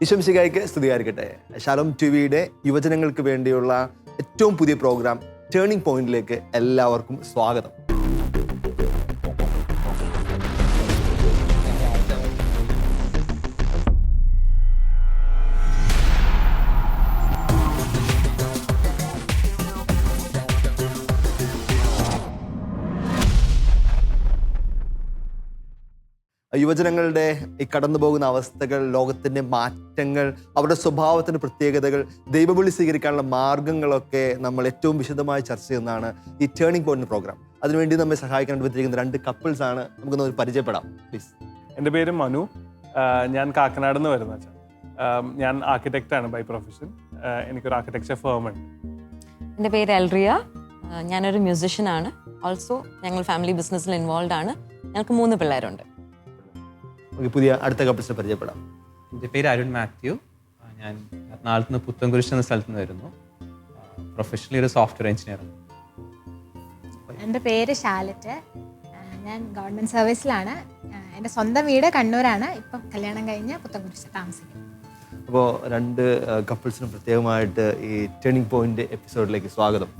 വിശംസികായ്ക്ക് സ്തുതിയായിരിക്കട്ടെ. ശാലോം ടി വിയുടെ യുവജനങ്ങൾക്ക് വേണ്ടിയുള്ള ഏറ്റവും പുതിയ പ്രോഗ്രാം ടേണിംഗ് പോയിന്റിലേക്ക് എല്ലാവർക്കും സ്വാഗതം. യുവജനങ്ങളുടെ ഈ കടന്നു പോകുന്ന അവസ്ഥകൾ ലോകത്തിന്റെ മാറ്റങ്ങൾ അവരുടെ സ്വഭാവത്തിന്റെ പ്രത്യേകതകൾ ദൈവവിളി സ്വീകരിക്കാനുള്ള മാർഗങ്ങളൊക്കെ നമ്മൾ ഏറ്റവും വിശദമായി ചർച്ച ചെയ്യുന്നതാണ് ഈ ടേണിംഗ് പോയിന്റ് പ്രോഗ്രാം അതിനുവേണ്ടി നമ്മെ സഹായിക്കാൻ പറ്റിയിരിക്കുന്ന രണ്ട് കപ്പിൾസ് ആണ്. നമുക്കൊന്ന് ഒരു പരിചയപ്പെടാം പ്ലീസ് എന്റെ പേര് മനു. ഞാൻ കാക്കനാട് നിന്ന് വരുന്ന ഞാൻ ആർക്കിടെക്റ്റ് ആണ് ബൈ പ്രൊഫഷൻ എനിക്കൊരു ആർക്കിടെക്ചർ ഫേം ഉണ്ട്. എന്റെ പേര് എൽറിയ ഞാനൊരു ഞാനൊരു മ്യൂസിഷ്യനാണ് ഓൾസോ ഞങ്ങൾ ഫാമിലി ബിസിനസ്സിൽ ഇൻവോൾവ് ആണ്. ഞങ്ങൾക്ക് മൂന്ന് പിള്ളേരുണ്ട്. നമുക്ക് പുതിയ അടുത്ത കപ്പിൾസിനെ പരിചയപ്പെടാം. എന്റെ പേര് അരുൺ മാത്യു. ഞാൻ എറണാകുളത്ത് നിന്ന് പുത്തൻകുരിശ് എന്ന സ്ഥലത്ത് നിന്ന് വരുന്നു. പ്രൊഫഷണലി ഒരു സോഫ്റ്റ്വെയർ എഞ്ചിനീയറാണ് എന്റെ പേര് ഷാലറ്റ് ഞാൻ ഗവൺമെന്റ് സർവീസിലാണ് എന്റെ സ്വന്തം വീട് കണ്ണൂരാണ്. ഇപ്പം കല്യാണം കഴിഞ്ഞ് പുത്തൻകുരിശ് താമസിക്കുന്നത് അപ്പോൾ രണ്ട് കപ്പിൾസിനും പ്രത്യേകമായിട്ട് ഈ ടേണിംഗ് പോയിന്റ് എപ്പിസോഡിലേക്ക് സ്വാഗതം.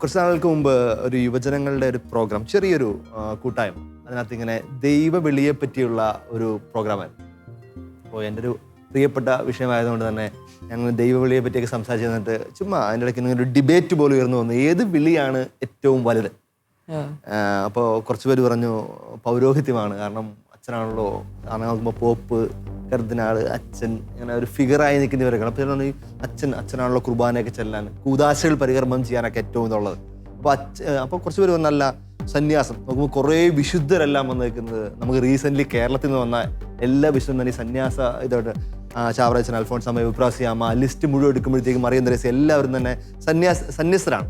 കുറച്ച് നാളുകൾക്ക് മുമ്പ് ഒരു യുവജനങ്ങളുടെ ഒരു പ്രോഗ്രാം ചെറിയൊരു കൂട്ടായ്മ. അതിനകത്ത് ഇങ്ങനെ ദൈവവിളിയെ പറ്റിയുള്ള ഒരു പ്രോഗ്രാമായിരുന്നു. അപ്പോൾ എന്റെ ഒരു പ്രിയപ്പെട്ട വിഷയമായതുകൊണ്ട് തന്നെ ഞങ്ങൾ ദൈവവിളിയെ പറ്റിയൊക്കെ സംസാരിച്ചു തന്നിട്ട് ചുമ്മാ അതിന്റെ ഇടയ്ക്ക് ഇങ്ങനെ ഒരു ഡിബേറ്റ് പോലും ഉയർന്നു വന്നു. ഏത് വിളിയാണ് ഏറ്റവും വലുത്? അപ്പോൾ കുറച്ച് പേര് പറഞ്ഞു പൗരോഹിത്യമാണ്. കാരണം അച്ഛനാണല്ലോ കാരണം നോക്കുമ്പോൾ പോപ്പ് കരുതിനാൾ അച്ഛൻ ഇങ്ങനെ ഒരു ഫിഗറായി നിൽക്കുന്നവരൊക്കെ അപ്പോൾ പറഞ്ഞു അച്ഛൻ അച്ഛനാണല്ലോ കുർബാനയൊക്കെ ചെല്ലാൻ കൂതാശകൾ പരികർമ്മം ചെയ്യാനൊക്കെ ഏറ്റവും ഇതുള്ളത്. അപ്പോൾ അച്ഛ അപ്പോൾ കുറച്ച് പേര് നല്ല സന്യാസം. നോക്കുമ്പോൾ കുറേ വിശുദ്ധരെല്ലാം വന്നേക്കുന്നത് നമുക്ക് റീസെന്റ്ലി കേരളത്തിൽ നിന്ന് വന്ന എല്ലാ വിശുദ്ധരും തന്നെ ഈ സന്യാസ ഇതോട്ട് ചാവറച്ചൻ അൽഫോൺസ് അമ്മ വിപ്രാസിയാമ ലിസ്റ്റ് മുഴുവൻ എടുക്കുമ്പോഴത്തേക്കും മറിയം രസം. എല്ലാവരും തന്നെ സന്യാസ സന്യസ്തരാണ്.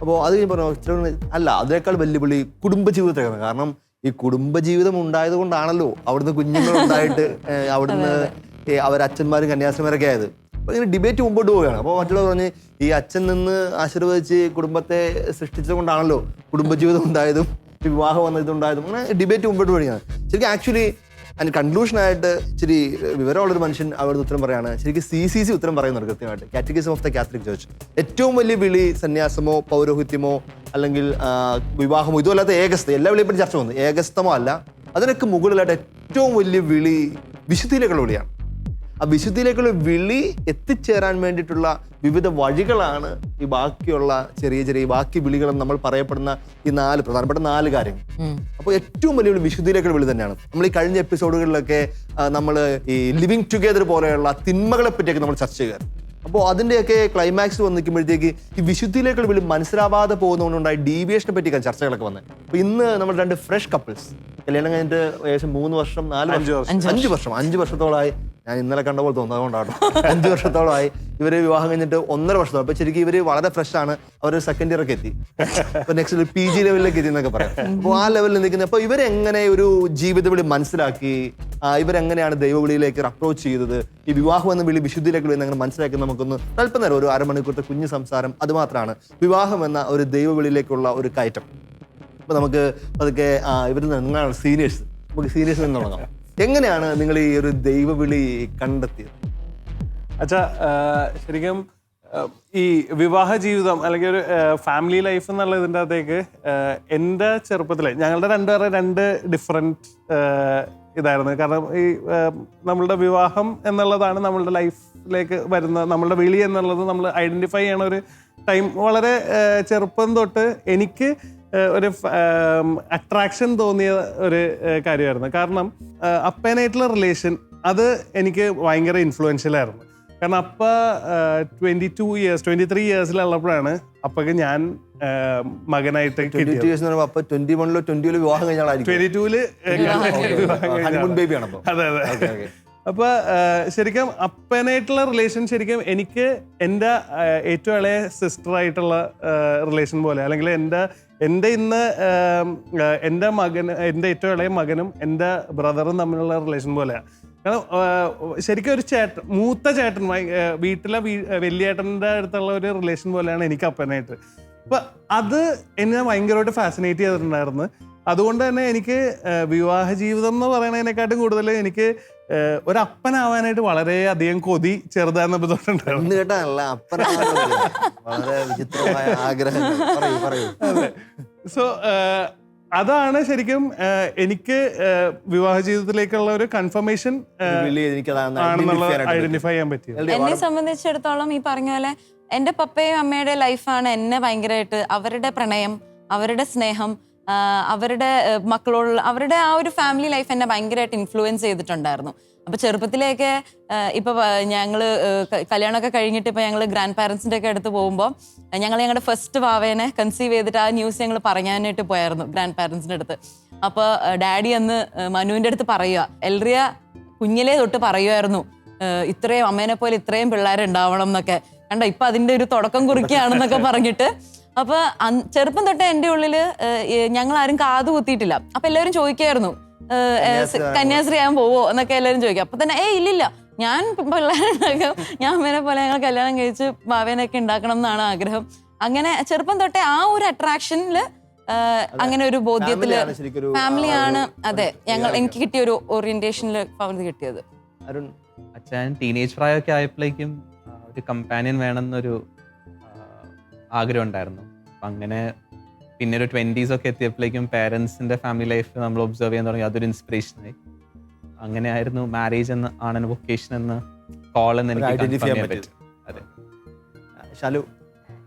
അപ്പോൾ അത് കഴിഞ്ഞ് പറഞ്ഞു അല്ല അതിനേക്കാൾ വെല്ലുവിളി കുടുംബജീവിതത്തിലാണ്. കാരണം ഈ കുടുംബജീവിതം ഉണ്ടായത് കൊണ്ടാണല്ലോ അവിടുന്ന് കുഞ്ഞുങ്ങളുണ്ടായിട്ട് അവിടുന്ന് അവരച്ഛന്മാരും കന്യാസ്ത്രീമാരൊക്കെ ആയത്. അപ്പോൾ ഇങ്ങനെ ഡിബേറ്റ് മുമ്പോട്ട് പോവുകയാണ്. അപ്പോൾ മറ്റുള്ളവർ പറഞ്ഞ് ഈ അച്ഛൻ നിന്ന് ആശീർവദിച്ച് കുടുംബത്തെ സൃഷ്ടിച്ചത് കൊണ്ടാണല്ലോ കുടുംബജീവിതം ഉണ്ടായതും വിവാഹം വന്നതുണ്ടായതും അങ്ങനെ ഡിബേറ്റ് മുമ്പോട്ട് പോവുകയാണ് ശരിക്കും ആക്ച്വലി അതിന് കൺക്ലൂഷനായിട്ട് ഇച്ചിരി വിവരമുള്ളൊരു മനുഷ്യൻ അവരുടെ ഉത്തരം പറയാണ്. ശരിക്കും സി സി സി ഉത്തരം പറയുന്നുണ്ട് കൃത്യമായിട്ട്. Catechism of the Catholic church ഏറ്റവും വലിയ വിളി സന്യാസമോ പൗരോഹിത്യമോ അല്ലെങ്കിൽ വിവാഹമോ ഇതുമല്ലാത്ത ഏകസ്ഥ എല്ലാ വിളിയും പറ്റി ചർച്ച വന്നു. ഏകസ്ഥമോ അല്ല. അതിനൊക്കെ മുകളിലായിട്ട് ഏറ്റവും വലിയ വിളി വിശുദ്ധിയിലേക്കുള്ള വിളിയാണ്. ആ വിശുദ്ധിയിലേക്കുള്ള വിളി എത്തിച്ചേരാൻ വേണ്ടിയിട്ടുള്ള വിവിധ വഴികളാണ് ഈ ബാക്കിയുള്ള ചെറിയ ചെറിയ ബാക്കി വിളികളും നമ്മൾ പറയപ്പെടുന്ന ഈ നാല് പ്രധാനപ്പെട്ട നാല് കാര്യങ്ങൾ. അപ്പോൾ ഏറ്റവും വലിയ വിളി വിശുദ്ധിയിലേക്കുള്ള വിളി തന്നെയാണ്. നമ്മൾ ഈ കഴിഞ്ഞ എപ്പിസോഡുകളിലൊക്കെ നമ്മൾ ഈ ലിവിങ് ടുഗെദർ പോലെയുള്ള തിന്മകളെ പറ്റിയൊക്കെ നമ്മൾ ചർച്ച ചെയ്യാറ് അപ്പോൾ അതിന്റെയൊക്കെ ക്ലൈമാക്സ് വന്ന് നിൽക്കുമ്പോഴത്തേക്ക് ഈ വിശുദ്ധിയിലേക്കുള്ള വിളി മനസ്സിലാവാതെ പോകുന്നതുകൊണ്ടുണ്ടായ ഡീവിയേഷനെ പറ്റിയൊക്കെ ചർച്ചകളൊക്കെ വന്നത്. അപ്പോൾ ഇന്ന് നമ്മൾ രണ്ട് ഫ്രഷ് കപ്പിൾസ് കല്യാണം കഴിഞ്ഞിട്ട് ഏകദേശം മൂന്ന് വർഷം നാല് അഞ്ച് വർഷം. അഞ്ച് വർഷം അഞ്ച് വർഷത്തോളമായി ഞാൻ ഇന്നലെ കണ്ട പോലെ തോന്നുന്നത് അതുകൊണ്ടാണ് അഞ്ച് വർഷത്തോളമായി ഇവർ വിവാഹം കഴിഞ്ഞിട്ട് ഒന്നര വർഷത്തോളം അപ്പൊ ശരിക്കും ഇവർ വളരെ ഫ്രഷ് ആണ്. അവർ സെക്കൻഡ് ഇയർ ഒക്കെ എത്തി. അപ്പൊ നെക്സ്റ്റ് പി ജി ലെവലിലേക്ക് എത്തി എന്നൊക്കെ പറയാം. അപ്പോൾ ആ ലെവലിൽ നിൽക്കുന്നത് അപ്പൊ ഇവരെങ്ങനെ ഒരു ജീവിത വിളി മനസ്സിലാക്കി? ഇവരെങ്ങനെയാണ് ദൈവവിളിയിലേക്ക് അപ്രോച്ച് ചെയ്തത്? ഈ വിവാഹം എന്ന വിളി വിശുദ്ധിയിലേക്ക് വിളി എങ്ങനെ മനസ്സിലാക്കി നമുക്കൊന്ന് അല്പനേരം ഒരു അരമണിക്കൂറത്തെ കുഞ്ഞു സംസാരം അത് മാത്രമാണ്. വിവാഹം എന്ന ഒരു ദൈവവിളിയിലേക്കുള്ള ഒരു കയറ്റം. അപ്പൊ നമുക്ക് അതൊക്കെ ഇവർ നിങ്ങളാണ് സീനിയേഴ്സ് നമുക്ക് സീനിയേഴ്സ് തുടങ്ങാം എങ്ങനെയാണ് നിങ്ങൾ ഈ ഒരു ദൈവവിളി കണ്ടെത്തിയത്? അച്ഛാ ശരിക്കും ഈ വിവാഹ ജീവിതം അല്ലെങ്കിൽ ഒരു ഫാമിലി ലൈഫ് എന്നുള്ള ഇതിന്റെ അകത്തേക്ക് എന്റെ ചെറുപ്പത്തിലെ ഞങ്ങളുടെ രണ്ടുപേരുടെ രണ്ട് ഡിഫറെന്റ് ഇതായിരുന്നു. കാരണം ഈ നമ്മളുടെ വിവാഹം എന്നുള്ളതാണ് നമ്മളുടെ ലൈഫിലേക്ക് വരുന്ന നമ്മളുടെ വിളി എന്നുള്ളത് നമ്മൾ ഐഡന്റിഫൈ ചെയ്യണ ഒരു ടൈം വളരെ ചെറുപ്പം തൊട്ട് എനിക്ക് ഒരു അട്രാക്ഷൻ തോന്നിയ ഒരു കാര്യമായിരുന്നു. കാരണം അപ്പേനായിട്ടുള്ള റിലേഷൻ അത് എനിക്ക് ഭയങ്കര ഇൻഫ്ലുവൻഷ്യൽ ആയിരുന്നു. കാരണം അപ്പ twenty two years twenty three ഇയേഴ്സിലുള്ളപ്പോഴാണ് അപ്പക്ക് ഞാൻ മകനായിട്ട് ട്വന്റി ട്വന്റി വണ്ണിലോ ട്വന്റിയിലോ വിവാഹം കഴിഞ്ഞാലും ട്വന്റി ടൂൽ ഹണിമൂൺ ബേബി ആണ് അപ്പൊ അതെ അതെ. അപ്പൊ ശരിക്കും അപ്പനായിട്ടുള്ള റിലേഷൻ ശരിക്കും എനിക്ക് എന്റെ ഏറ്റവും ഇളയ സിസ്റ്റർ ആയിട്ടുള്ള റിലേഷൻ പോലെ അല്ലെങ്കിൽ എന്റെ എന്റെ ഇന്ന് എന്റെ മകൻ എന്റെ ഏറ്റവും ഇളയ മകനും എന്റെ ബ്രദറും തമ്മിലുള്ള റിലേഷൻ പോലെയാണ് കാരണം ശരിക്കും ഒരു ചേട്ടൻ മൂത്ത ചേട്ടൻ വീട്ടിലെ വലിയേട്ടന്റെ അടുത്തുള്ള ഒരു റിലേഷൻ പോലെയാണ് എനിക്ക് അപ്പനായിട്ട്. അപ്പം അത് എന്നെ ഭയങ്കരമായിട്ട് ഫാസിനേറ്റ് ചെയ്തിട്ടുണ്ടായിരുന്നു. അതുകൊണ്ട് തന്നെ എനിക്ക് വിവാഹ ജീവിതം എന്ന് പറയുന്നതിനെക്കാട്ടും കൂടുതൽ എനിക്ക് ഒരപ്പനാവാനായിട്ട് വളരെ അധികം കൊതി ചെറുതാന്നപ്പോ തൊട്ടുണ്ടായിരുന്നു കേട്ടല്ല വളരെ വിചിത്രമായ ആഗ്രഹം സോ അതാണ് ശരിക്കും എനിക്ക് വിവാഹ ജീവിതത്തിലേക്കുള്ള ഒരു കൺഫർമേഷൻ ഐഡന്റിഫൈ ചെയ്യാൻ പറ്റിയത്. എന്നെ സംബന്ധിച്ചിടത്തോളം ഈ പറഞ്ഞ പോലെ എന്റെ പപ്പയും അമ്മയുടെ ലൈഫാണ് എന്നെ ഭയങ്കരമായിട്ട് അവരുടെ പ്രണയം അവരുടെ സ്നേഹം അവരുടെ മക്കളോടുള്ള അവരുടെ ആ ഒരു ഫാമിലി ലൈഫ് എന്നെ ഭയങ്കരമായിട്ട് ഇൻഫ്ലുവൻസ് ചെയ്തിട്ടുണ്ടായിരുന്നു. അപ്പൊ ചെറുപ്പത്തിലേക്ക് ഇപ്പൊ ഞങ്ങൾ കല്യാണമൊക്കെ കഴിഞ്ഞിട്ട് ഇപ്പൊ ഞങ്ങൾ ഗ്രാൻഡ് പാരന്റ്സിന്റെ ഒക്കെ അടുത്ത് പോകുമ്പോൾ ഞങ്ങൾ ഞങ്ങളുടെ ഫസ്റ്റ് വാവേനെ കൺസീവ് ചെയ്തിട്ട് ആ ന്യൂസ് ഞങ്ങൾ പറയാനായിട്ട് പോയായിരുന്നു ഗ്രാൻഡ് പാരന്റ്സിന്റെ അടുത്ത്. അപ്പൊ ഡാഡി അന്ന് മനുവിന്റെ അടുത്ത് പറയുക എൽറിയ കുഞ്ഞിലേ തൊട്ട് പറയുമായിരുന്നു ഇത്രയും അമ്മേനെ പോലെ ഇത്രയും പിള്ളേരുണ്ടാവണം എന്നൊക്കെ. കണ്ട ഇപ്പൊ അതിന്റെ ഒരു തുടക്കം കുറിക്കുകയാണെന്നൊക്കെ പറഞ്ഞിട്ട് അപ്പൊ ചെറുപ്പം തൊട്ട് എന്റെ ഉള്ളിൽ ഞങ്ങൾ ആരും കാത് കുത്തിയിട്ടില്ല. അപ്പൊ എല്ലാവരും ചോദിക്കായിരുന്നു കന്യാസ്ത്രീ ആകാൻ പോവോ? എന്നൊക്കെ എല്ലാവരും ചോദിക്കും. അപ്പൊ തന്നെ ഏ ഇല്ലില്ല. ഞാൻ പിള്ളേരുണ്ടാക്കും ഞാൻ അമ്മേനെ പോലെ ഞങ്ങൾ കല്യാണം കഴിച്ച് ഭാവേനൊക്കെ ഉണ്ടാക്കണം എന്നാണ് ആഗ്രഹം. അങ്ങനെ ചെറുപ്പം തൊട്ടേ ആ ഒരു അട്രാക്ഷനിൽ അങ്ങനെ ഒരു ബോധ്യത്തിൽ ഫാമിലിയാണ് അതെ ഞങ്ങൾ എനിക്ക് കിട്ടിയ ഒരു ഓറിയന്റേഷനിൽ കിട്ടിയത്. അരുൺ. അച്ഛൻ ടീനേജ് പ്രായമൊക്കെ ആയപ്പോഴേക്കും ഒരു കമ്പാനിയൻ വേണമെന്നൊരു ആഗ്രഹം ഉണ്ടായിരുന്നു അപ്പം അങ്ങനെ പിന്നെ ഒരു ട്വന്റീസ് ഒക്കെ എത്തിയപ്പോഴേക്കും പേരൻസിന്റെ ഫാമിലി ലൈഫ് നമ്മൾ ഒബ്സർവ് ചെയ്യാൻ തുടങ്ങി. അതൊരു ഇൻസ്പിറേഷനായി. അങ്ങനെ ആയിരുന്നു മാരേജ് എന്ന് ആണ് വൊക്കേഷൻ എന്ന് കോൾ എന്ന് എനിക്ക് identify ചെയ്യാൻ പറ്റും. അതെ. ശാലു?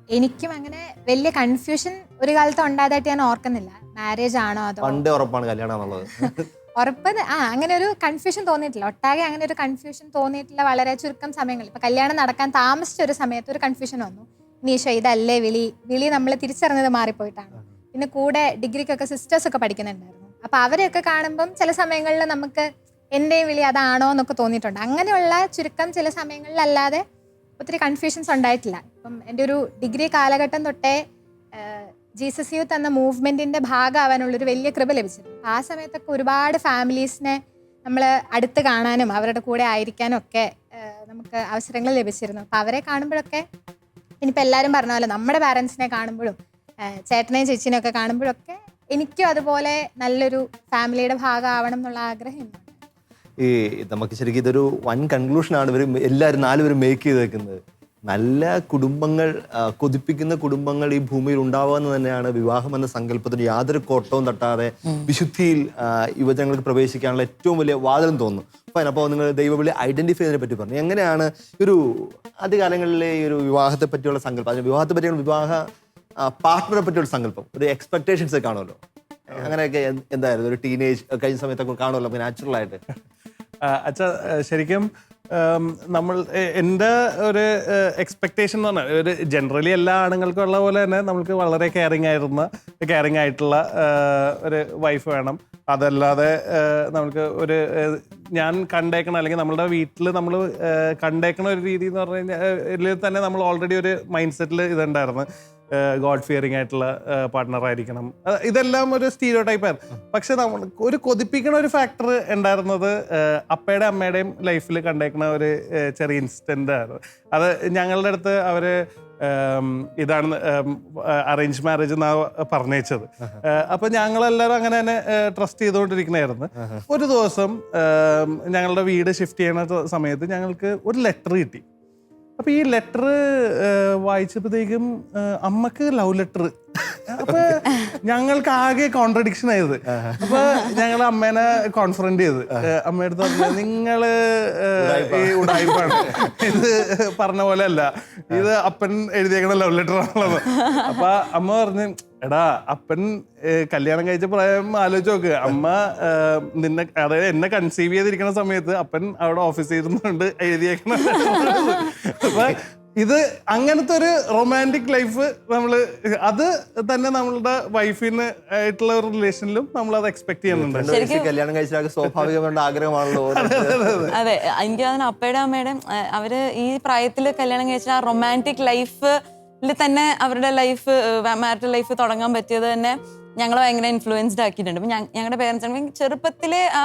എനിക്കും അങ്ങനെ വലിയ കൺഫ്യൂഷൻ ഒരു കാലത്ത് ഉണ്ടായതായിട്ട് ഞാൻ ഓർക്കുന്നില്ല. മാരേജ് ആണോ അതോ പണ്ട് ഉറപ്പാണ് കല്യാണം എന്നുള്ളത് ഉറപ്പ് ആ അങ്ങനെ ഒരു കൺഫ്യൂഷൻ തോന്നിയിട്ടില്ല. ഒട്ടാകെ അങ്ങനെ ഒരു കൺഫ്യൂഷൻ തോന്നിയിട്ടില്ല വളരെ ചുരുക്കം സമയങ്ങളിൽ ഇപ്പൊ കല്യാണം നടക്കാൻ താമസിച്ച ഒരു സമയത്ത് ഒരു കൺഫ്യൂഷൻ വന്നു. നീഷോ ഇതല്ലേ വിളി. വിളി നമ്മൾ തിരിച്ചറിഞ്ഞത് മാറിപ്പോയിട്ടാണ്. പിന്നെ കൂടെ ഡിഗ്രിക്കൊക്കെ സിസ്റ്റേഴ്സ് ഒക്കെ പഠിക്കുന്നുണ്ടായിരുന്നു. അപ്പൊ അവരെയൊക്കെ കാണുമ്പം ചില സമയങ്ങളിൽ നമുക്ക് എന്റെയും വിളി അതാണോ എന്നൊക്കെ തോന്നിയിട്ടുണ്ട്. അങ്ങനെയുള്ള ചുരുക്കം ചില സമയങ്ങളിലല്ലാതെ ഒത്തിരി കൺഫ്യൂഷൻസ് ഉണ്ടായിട്ടില്ല. ഇപ്പം എന്റെ ഒരു ഡിഗ്രി കാലഘട്ടം തൊട്ടേ ജീസസ് യൂത്ത് എന്ന മൂവ്മെന്റിന്റെ ഭാഗമാവാനുള്ള ഒരു വലിയ കൃപ ലഭിച്ചിരുന്നു. ആ സമയത്തൊക്കെ ഒരുപാട് ഫാമിലീസിനെ നമ്മൾ അടുത്ത് കാണാനും അവരുടെ കൂടെ ആയിരിക്കാനും ഒക്കെ നമുക്ക് അവസരങ്ങൾ ലഭിച്ചിരുന്നു. അപ്പൊ അവരെ കാണുമ്പോഴൊക്കെ ഇനിയിപ്പോൾ എല്ലാവരും പറഞ്ഞ പോലെ നമ്മുടെ പാരൻസിനെ കാണുമ്പോഴും ചേട്ടനെയും ചേച്ചീനെയും ഒക്കെ കാണുമ്പോഴൊക്കെ എനിക്കും അതുപോലെ നല്ലൊരു ഫാമിലിയുടെ ഭാഗമാവണം എന്നുള്ള ആഗ്രഹം. ഈ നമുക്ക് ശരിക്കും ഇതൊരു വൻ കൺക്ലൂഷനാണ് ഇവർ എല്ലാവരും നാലുപേരും മേക്ക് ചെയ്തേക്കുന്നത്. നല്ല കുടുംബങ്ങൾ കൊതിപ്പിക്കുന്ന കുടുംബങ്ങൾ ഈ ഭൂമിയിൽ ഉണ്ടാവുക എന്ന് തന്നെയാണ് വിവാഹം എന്ന സങ്കല്പത്തിന് യാതൊരു കോട്ടവും തട്ടാതെ വിശുദ്ധിയിൽ യുവജനങ്ങൾക്ക് പ്രവേശിക്കാനുള്ള ഏറ്റവും വലിയ വാതിലും തോന്നുന്നു. ഫൈൻ അപ്പോൾ നിങ്ങൾ ദൈവവിളി ഐഡന്റിഫൈ ചെയ്തതിനെ പറ്റി പറഞ്ഞു. എങ്ങനെയാണ് ഒരു ആദ്യകാലങ്ങളിലെ ഈ ഒരു വിവാഹത്തെ പറ്റിയുള്ള സങ്കല്പം? അതിന് വിവാഹത്തെ പറ്റിയുള്ള വിവാഹ പാർട്ട്ണറെ പറ്റിയുള്ള സങ്കല്പം. ഒരു എക്സ്പെക്ടേഷൻസ് കാണുമല്ലോ. അങ്ങനെയൊക്കെ എന്ത്- എന്തായിരുന്നു? ഒരു ടീനേജ് കഴിഞ്ഞ സമയത്തൊക്കെ കാണുമല്ലോ നാച്ചുറൽ ആയിട്ട്. അച്ഛ ശരിക്കും നമ്മൾ എന്റെ ഒരു എക്സ്പെക്ടേഷൻ എന്ന് പറഞ്ഞാൽ ഒരു ജനറലി എല്ലാ ആണുങ്ങൾക്കും ഉള്ള പോലെ തന്നെ നമുക്ക് വളരെ കെയറിങ് ആയിരുന്ന കെയറിങ് ആയിട്ടുള്ള ഒരു വൈഫ് വേണം. അതല്ലാതെ നമുക്ക് ഒരു ഞാൻ കണ്ടേക്കണ അല്ലെങ്കിൽ നമ്മളുടെ വീട്ടിൽ നമ്മൾ കണ്ടേക്കണ ഒരു രീതി എന്ന് പറഞ്ഞു കഴിഞ്ഞാൽ തന്നെ നമ്മൾ ഓൾറെഡി ഒരു മൈൻഡ് സെറ്റിൽ ഇതുണ്ടായിരുന്നു. ഗോഡ് ഫിയറിംഗ് ആയിട്ടുള്ള പാർട്ട്ണർ ആയിരിക്കണം. ഇതെല്ലാം ഒരു സ്റ്റീരിയോ ടൈപ്പായിരുന്നു പക്ഷെ നമ്മൾ ഒരു കൊതിപ്പിക്കണ ഒരു ഫാക്ടർ ഉണ്ടായിരുന്നത് അപ്പയുടെ അമ്മയുടെയും ലൈഫിൽ കണ്ടേക്കുന്ന ഒരു ചെറിയ ഇൻസിഡന്റ് ആയിരുന്നു അത് ഞങ്ങളുടെ അടുത്ത് അവർ ഏം, ഇതാണ് അറേഞ്ച് മാരേജ് എന്നാ പറഞ്ഞേച്ചത്. അപ്പൊ ഞങ്ങളെല്ലാവരും അങ്ങനെ തന്നെ ട്രസ്റ്റ് ചെയ്തുകൊണ്ടിരിക്കണായിരുന്നു ഒരു ദിവസം ഞങ്ങളുടെ വീട് ഷിഫ്റ്റ് ചെയ്യുന്ന സമയത്ത് ഞങ്ങൾക്ക് ഒരു ലെറ്റർ കിട്ടി. അപ്പൊ ഈ ലെറ്റർ വായിച്ചപ്പോഴത്തേക്കും അമ്മയ്ക്ക് ലവ് ലെറ്റർ അപ്പൊ ഞങ്ങൾക്ക് ആകെ കോൺട്രഡിക്ഷൻ ആയത്. അപ്പൊ ഞങ്ങൾ അമ്മേനെ കോൺഫറന്റ് ചെയ്ത്. അമ്മയുടെ അടുത്ത് പറഞ്ഞു നിങ്ങൾ ഈ ഉടായ്പാണ് ഇത് പറഞ്ഞ പോലെ അല്ല. ഇത് അപ്പൻ എഴുതിയേക്കണ ലവ് ലെറ്റർ ആണല്ലോ അപ്പൊ അമ്മ പറഞ്ഞു എടാ അപ്പൻ കല്യാണം കഴിച്ച പ്രായം ആലോചിച്ച് നോക്ക്. അമ്മ നിന്നെ അതായത് എന്നെ കൺസീവ് ചെയ്തിരിക്കുന്ന സമയത്ത് അപ്പൻ അവിടെ ഓഫീസിൽ ഇരുന്നുകൊണ്ട് എഴുതിയേക്കണം അപ്പൊ ഇത് അങ്ങനത്തെ ഒരു റൊമാന്റിക് ലൈഫ് നമ്മൾ അത് തന്നെ നമ്മളുടെ വൈഫിന് ആയിട്ടുള്ള ഒരു റിലേഷനിലും നമ്മൾ അത് എക്സ്പെക്ട് ചെയ്യുന്നുണ്ട് കല്യാണം കഴിച്ചാൽ സ്വാഭാവികമായിട്ട് ആഗ്രഹമാണല്ലോ അതെ എനിക്ക് അതിന് അപ്പയുടെ അമ്മയുടെ അവർ ഈ പ്രായത്തിൽ കല്യാണം കഴിച്ചാൽ ആ റൊമാന്റിക് ലൈഫിൽ തന്നെ അവരുടെ ലൈഫ് മാരിറ്റൽ ലൈഫ് തുടങ്ങാൻ പറ്റിയത് തന്നെ ഞങ്ങളെ ഭയങ്കര ഇൻഫ്ലുവൻസ്ഡ് ആക്കിയിട്ടുണ്ട്. അപ്പം ഞങ്ങളുടെ പേരൻസ് ആണെങ്കിൽ ചെറുപ്പത്തിലെ ആ